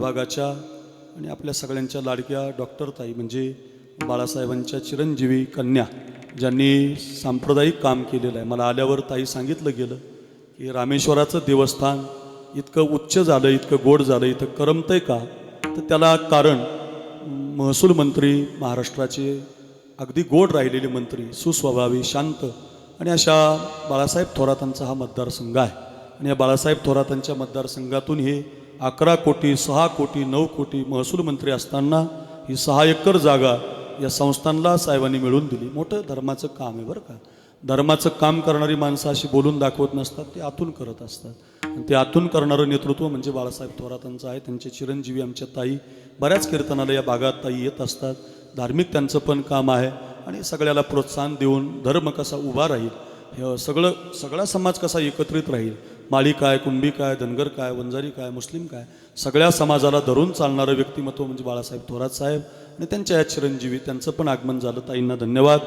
विभागाच्या आणि आपल्या सगळ्यांच्या लाडक्या डॉक्टर ताई म्हणजे बाळासाहेबांच्या चिरंजीवी कन्या ज्यांनी सांप्रदायिक काम केलेलं आहे. मला आल्यावर ताई सांगितलं गेलं की रामेश्वराचं देवस्थान इतकं उच्च झालं इतकं गोड झालं इतकं करमतंय का? तर त्याला कारण महसूल मंत्री महाराष्ट्राचे अगदी गोड राहिलेले मंत्री सुस्वभावी शांत आणि अशा बाळासाहेब थोरातांचा हा मतदारसंघ आहे. आणि या बाळासाहेब थोरातांच्या मतदारसंघातून हे अकरा कोटी सहा कोटी नऊ कोटी महसूल मंत्री असताना ही सहा एकर जागा या संस्थांना साहेबांनी मिळवून दिली. मोठं धर्माचं काम आहे बरं का. धर्माचं काम करणारी माणसं अशी बोलून दाखवत नसतात ते आतून करत असतात. आणि ते आतून करणारं नेतृत्व म्हणजे बाळासाहेब थोरातांचं आहे. त्यांचे चिरंजीवी आमच्या ताई बऱ्याच कीर्तनाला या भागात ताई येत असतात. धार्मिक त्यांचं पण काम आहे. आणि सगळ्याला प्रोत्साहन देऊन धर्म कसा उभा राहील हे सगळं सगळा समाज कसा एकत्रित राहील? माळी काय कुंभी काय धनगर काय वंजारी काय मुस्लिम काय? सगळ्या समाजाला धरून चालणारं व्यक्तिमत्व म्हणजे बाळासाहेब थोरात साहेब आणि त्यांच्या या चिरंजीवी. त्यांचं पण आगमन झालं. ताईंना धन्यवाद.